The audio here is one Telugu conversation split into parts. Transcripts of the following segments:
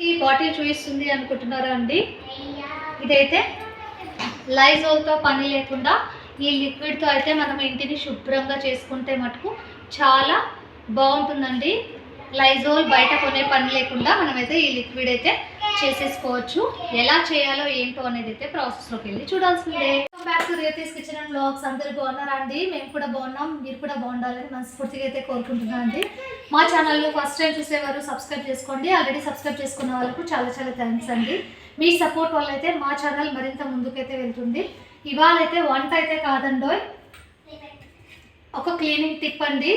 ఈ బాటిల్ చూపిస్తుంది అనుకుంటున్నారా అండి? ఇదైతే లైజోల్తో పని లేకుండా ఈ లిక్విడ్తో అయితే మనం ఇంటిని శుభ్రంగా చేసుకుంటే మటుకు చాలా బాగుంటుందండి. లైజోల్ బయట కొనే పని లేకుండా మనమైతే ఈ లిక్విడ్ అయితే చేసేసుకోవచ్చు. ఎలా చేయాలో ఏంటో అనేది అయితే ప్రాసెస్లోకి వెళ్ళి చూడాల్సిందే. Back to Riyathi's kitchen and blogs అందరు బాగున్నారా అండి? మేము కూడా బాగున్నాం. మీరు కూడా బాగుండాలని మనస్ఫూర్తిగా అయితే కోరుకుంటున్నాను అండి. మా ఛానల్లో ఫస్ట్ టైం చూసేవారు సబ్స్క్రైబ్ చేసుకోండి. ఆల్రెడీ సబ్స్క్రైబ్ చేసుకున్న వాళ్ళకు చాలా చాలా థ్యాంక్స్ అండి. మీ సపోర్ట్ వల్ల అయితే మా ఛానల్ మరింత ముందుకైతే వెళ్తుంది. ఇవాళ అయితే వంట అయితే కాదండోయ్. ఒక క్లీనింగ్ టిప్ అండి.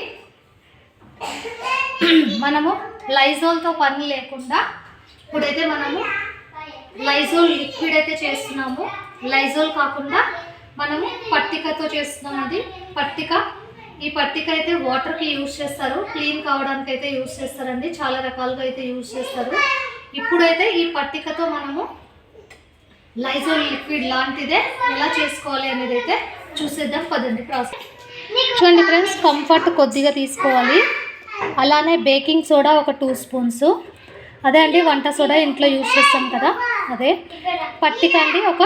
మనము లైజోల్తో పని లేకుండా ఇప్పుడైతే మనము లైజోల్ లిక్విడ్ అయితే చేస్తున్నాము. లైజోల్ కాకుండా మనము పట్టికతో చేస్తున్నాం అది. పట్టిక. ఈ పట్టిక అయితే వాటర్కి యూజ్ చేస్తారు. క్లీన్ కావడానికి అయితే యూజ్ చేస్తారండి. చాలా రకాలుగా అయితే యూజ్ చేస్తారు. ఇప్పుడైతే ఈ పట్టికతో మనము లైజోల్ లిక్విడ్ లాంటిదే ఎలా చేసుకోవాలి అనేది అయితే చూసేద్దాం. పదండి ప్రాసెస్. చూడండి ఫ్రెండ్స్ కంఫర్ట్ కొద్దిగా తీసుకోవాలి. అలానే బేకింగ్ సోడా ఒక టూ స్పూన్స్ అదే అండి వంట సోడా ఇంట్లో యూజ్ చేస్తాం కదా అదే. పట్టిక అండి ఒక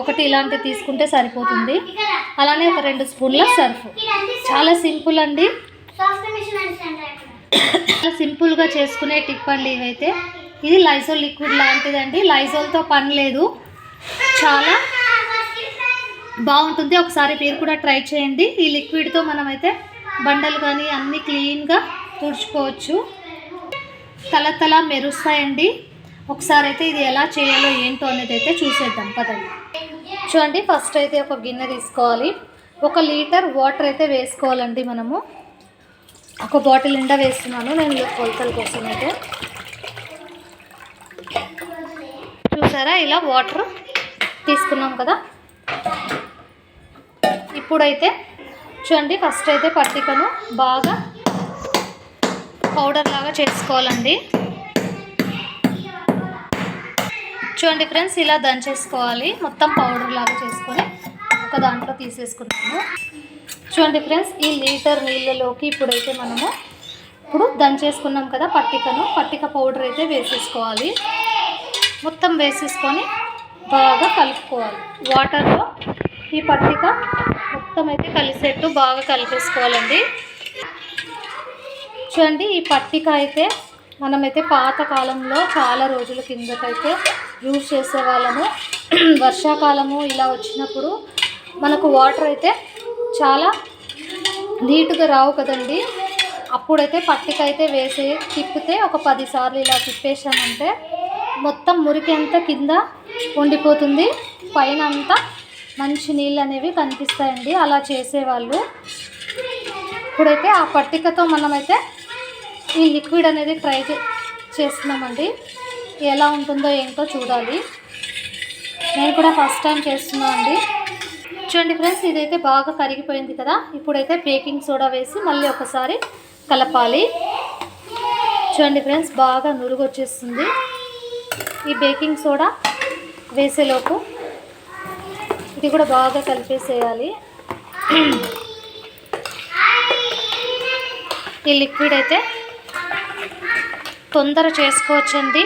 ఒకటి ఇలాంటివి తీసుకుంటే సరిపోతుంది. అలానే ఒక రెండు స్పూన్ల సర్ఫ్. చాలా సింపుల్ అండి. చాలా సింపుల్గా చేసుకునే టిప్ అండి ఇవైతే. ఇది లైజోల్ లిక్విడ్ లాంటిదండి. లైజోల్తో పని లేదు. చాలా బాగుంటుంది. ఒకసారి మీరు కూడా ట్రై చేయండి. ఈ లిక్విడ్తో మనమైతే బండలు కానీ అన్నీ క్లీన్గా తుడుచుకోవచ్చు. తల తల మెరుస్తాయండి. ఒకసారి అయితే ఇది ఎలా చేయాలో ఏంటో అనేది అయితే చూసేద్దాం పదండి. చూడండి ఫస్ట్ అయితే ఒక గిన్నె తీసుకోవాలి. ఒక లీటర్ వాటర్ అయితే వేసుకోవాలండి మనము. ఒక బాటిల్ నిండా వేస్తున్నాను నేను కొలతల కోసం అయితే. చూసారా ఇలా వాటర్ తీసుకున్నాం కదా. ఇప్పుడైతే చూడండి ఫస్ట్ అయితే పట్టికను బాగా పౌడర్ లాగా చేసుకోవాలండి. చూడండి ఫ్రెండ్స్ ఇలా దంచేసుకోవాలి. మొత్తం పౌడర్ లాగా చేసుకొని ఒక దాంట్లో తీసేసుకున్నాము చూడండి ఫ్రెండ్స్ ఈ లీటర్ నీళ్ళలోకి ఇప్పుడైతే మనము ఇప్పుడు దంచేసుకున్నాం కదా పట్టికను. పట్టిక పౌడర్ అయితే వేసేసుకోవాలి. మొత్తం వేసేసుకొని బాగా కలుపుకోవాలి. వాటర్లో ఈ పట్టిక మొత్తం అయితే కలిసేట్టు బాగా కలిపేసుకోవాలండి. చూడండి ఈ పట్టిక అయితే మనమైతే పాతకాలంలో చాలా రోజుల కిందకైతే యూజ్ చేసేవాళ్ళము. వర్షాకాలము ఇలా వచ్చినప్పుడు మనకు వాటర్ అయితే చాలా నీట్గా రావు కదండి. అప్పుడైతే పట్టిక అయితే వేసి తిప్పితే ఒక పదిసార్లు ఇలా తిప్పేసామంటే మొత్తం మురికి అంతా కింద ఉండిపోతుంది. పైన అంతా మంచి నీళ్ళు అనేవి కనిపిస్తాయండి. అలా చేసేవాళ్ళు. ఇప్పుడైతే ఆ పట్టికతో మనమైతే ఈ లిక్విడ్ అనేది ట్రై చే చేస్తున్నామండి. ఎలా ఉంటుందో ఏంటో చూడాలి. నేను కూడా ఫస్ట్ టైం చేస్తున్నాను అండి. చూడండి ఫ్రెండ్స్ ఇదైతే బాగా కరిగిపోయింది కదా. ఇప్పుడైతే బేకింగ్ సోడా వేసి మళ్ళీ ఒకసారి కలపాలి. చూడండి ఫ్రెండ్స్ బాగా నురుగు వచ్చేస్తుంది ఈ బేకింగ్ సోడా వేసేలోపు ఇది కూడా బాగా కలిపేసేయాలి. ఈ లిక్విడ్ అయితే తొందర చేసుకోవచ్చండి.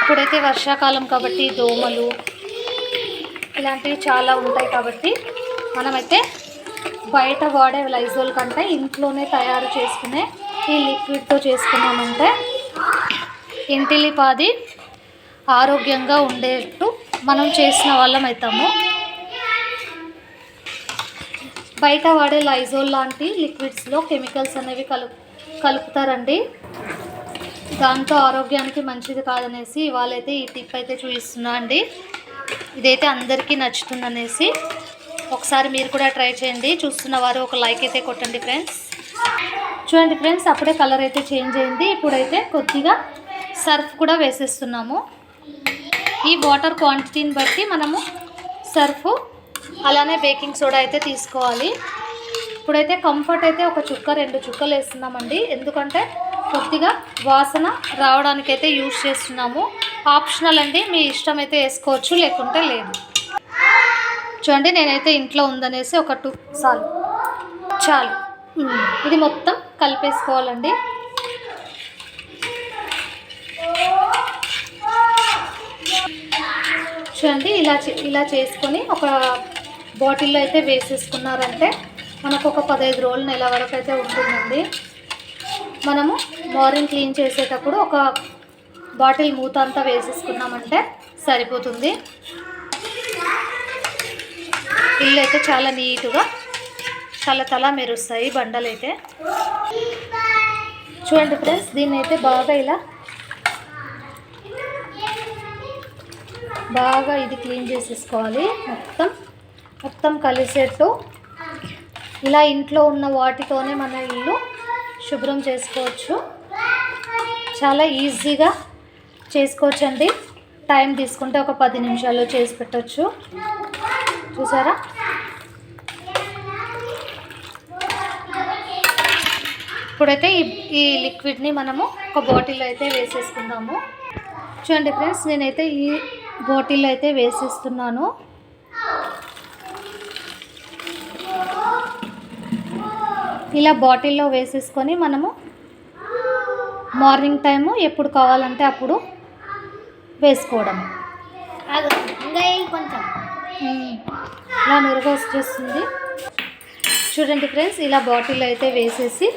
ఇప్పుడైతే వర్షాకాలం కాబట్టి దోమలు ఇలాంటివి చాలా ఉంటాయి కాబట్టి మనమైతే బయట వాడే లైజోల్ కంటే ఇంట్లోనే తయారు చేసుకునే ఈ లిక్విడ్తో చేసుకున్నామంటే ఇంటిలిపాది ఆరోగ్యంగా ఉండేట్టు మనం చేసిన వాళ్ళం అవుతాము బయట వాడే లైజోల్ లాంటి లిక్విడ్స్లో కెమికల్స్ అనేవి కలుపు కలుపుతారండి. దాంతో ఆరోగ్యానికి మంచిది కాదనేసి ఇవాళైతే ఈ టిప్ అయితే చూపిస్తున్నా అండి. ఇదైతే అందరికీ నచ్చుతుందనేసి ఒకసారి మీరు కూడా ట్రై చేయండి. చూస్తున్న వారు ఒక లైక్ అయితే కొట్టండి ఫ్రెండ్స్. చూడండి ఫ్రెండ్స్ అప్పుడే కలర్ అయితే చేంజ్ అయింది. ఇప్పుడైతే కొద్దిగా సర్ఫ్ కూడా వేసేస్తున్నాము. ఈ వాటర్ క్వాంటిటీని బట్టి మనము సర్ఫ్ అలానే బేకింగ్ సోడా అయితే తీసుకోవాలి. ఇప్పుడైతే కంఫర్ట్ అయితే ఒక చుక్క రెండు చుక్కలు వేస్తున్నామండి. ఎందుకంటే కొద్దిగా వాసన రావడానికైతే యూజ్ చేస్తున్నాము. ఆప్షనల్ అండి మీ ఇష్టం అయితే వేసుకోవచ్చు లేకుంటే లేదు. చూడండి నేనైతే ఇంట్లో ఉందనేసి ఒక టూ చాలు. చాలు. ఇది మొత్తం కలిపేసుకోవాలండి. చూడండి ఇలా ఇలా చేసుకొని ఒక బాటిల్లో అయితే వేసేసుకున్నారంటే మనకు ఒక పదహైదు రోజులు నెల వరకు అయితే ఉంటుందండి. మనము మార్నింగ్ క్లీన్ చేసేటప్పుడు ఒక బాటిల్ మూత అంతా వేసేసుకున్నామంటే సరిపోతుంది. ఇల్లు అయితే చాలా నీట్గా తల తల మెరుస్తాయి బండలు అయితే చూడండి ఫ్రెండ్స్ దీన్ని అయితే బాగా ఇలా బాగా ఇది క్లీన్ చేసేసుకోవాలి. మొత్తం మొత్తం కలిసేట్టు ఇలా ఇంట్లో ఉన్న వాటితోనే మన ఇల్లు శుభ్రం చేసుకోవచ్చు. చాలా ఈజీగా చేసుకోవచ్చండి. టైం తీసుకుంటే ఒక పది నిమిషాల్లో చేసి పెట్టచ్చు. చూసారా? ఇప్పుడైతే ఈ ఈ లిక్విడ్ని మనము ఒక బాటిల్లో అయితే వేసేసుకుందాము. చూడండి ఫ్రెండ్స్ నేనైతే ఈ బాటిల్లో అయితే వేసేస్తున్నాను. ఇలా బాటిల్లో వేసేసుకొని మనము మార్నింగ్ టైము ఎప్పుడు కావాలంటే అప్పుడు వేసుకోవడం కొంచెం? ఇలా నురుగు వచ్చేస్తుంది. చూడండి ఫ్రెండ్స్ ఇలా బాటిల్ అయితే వేసేసి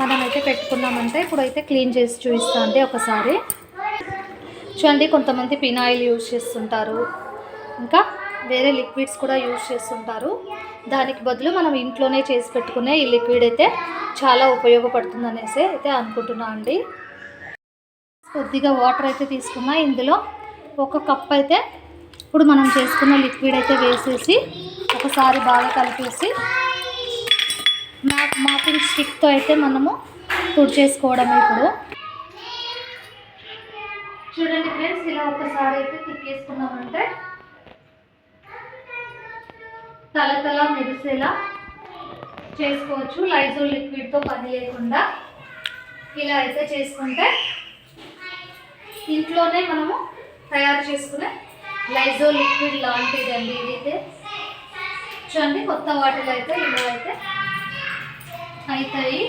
మనమైతే పెట్టుకున్నామంటే ఇప్పుడైతే క్లీన్ చేసి చూపిస్తా అండి ఒకసారి. చూడండి కొంతమంది పినాయిల్ యూజ్ చేస్తుంటారు. ఇంకా వేరే లిక్విడ్స్ కూడా యూజ్ చేస్తుంటారు. దానికి బదులు మనం ఇంట్లోనే చేసి పెట్టుకునే ఈ లిక్విడ్ అయితే చాలా ఉపయోగపడుతుంది అనేసి అయితే అనుకుంటున్నా అండి. కొద్దిగా వాటర్ అయితే తీసుకున్నా ఇందులో ఒక కప్ అయితే ఇప్పుడు మనం చేసుకున్న లిక్విడ్ అయితే వేసేసి ఒకసారి బాగా కలిపేసి మ్యాప్ మాపింగ్ స్టిక్తో అయితే మనము తుడిచేసుకోవడమే ఇప్పుడు. చూడండి ఫ్రెండ్స్ ఇలా ఒకసారి అయితే తిక్కేసుకున్నామంటే తల తల మెరిసేలా చేసుకోవచ్చు. లైజోల్ లిక్విడ్తో పని లేకుండా ఇలా అయితే చేసుకుంటే ఇంట్లోనే మనము తయారు చేసుకునే లైజోల్ లిక్విడ్ లాంటిదండి. ఇదైతే చూడండి కొత్త వాటిలో అయితే ఇలా అయితే అవుతాయి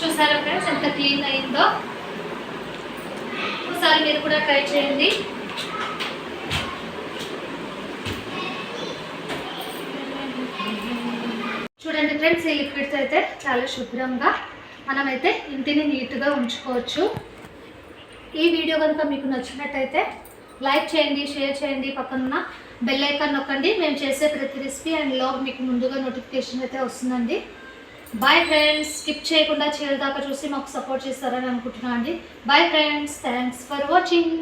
చూసారా ఫ్రెండ్స్ ఎంత క్లీన్ ఒకసారి మీరు కూడా ట్రై చేయండి. చూడండి ఫ్రెండ్స్ ఈ లిక్విడ్స్ అయితే చాలా శుభ్రంగా మనమైతే ఇంటిని నీట్గా ఉంచుకోవచ్చు. ఈ వీడియో కనుక మీకు నచ్చినట్టయితే లైక్ చేయండి షేర్ చేయండి. పక్కన బెల్ ఐకాన్ నొక్కండి. మేము చేసే ప్రతి రెసిపీ అండ్ లాగ్ మీకు ముందుగా నోటిఫికేషన్ అయితే వస్తుందండి. బాయ్ ఫ్రెండ్స్ స్కిప్ చేయకుండా చివరి దాకా చూసి మాకు సపోర్ట్ చేస్తారని అనుకుంటున్నాను అండి. Bye friends thanks for watching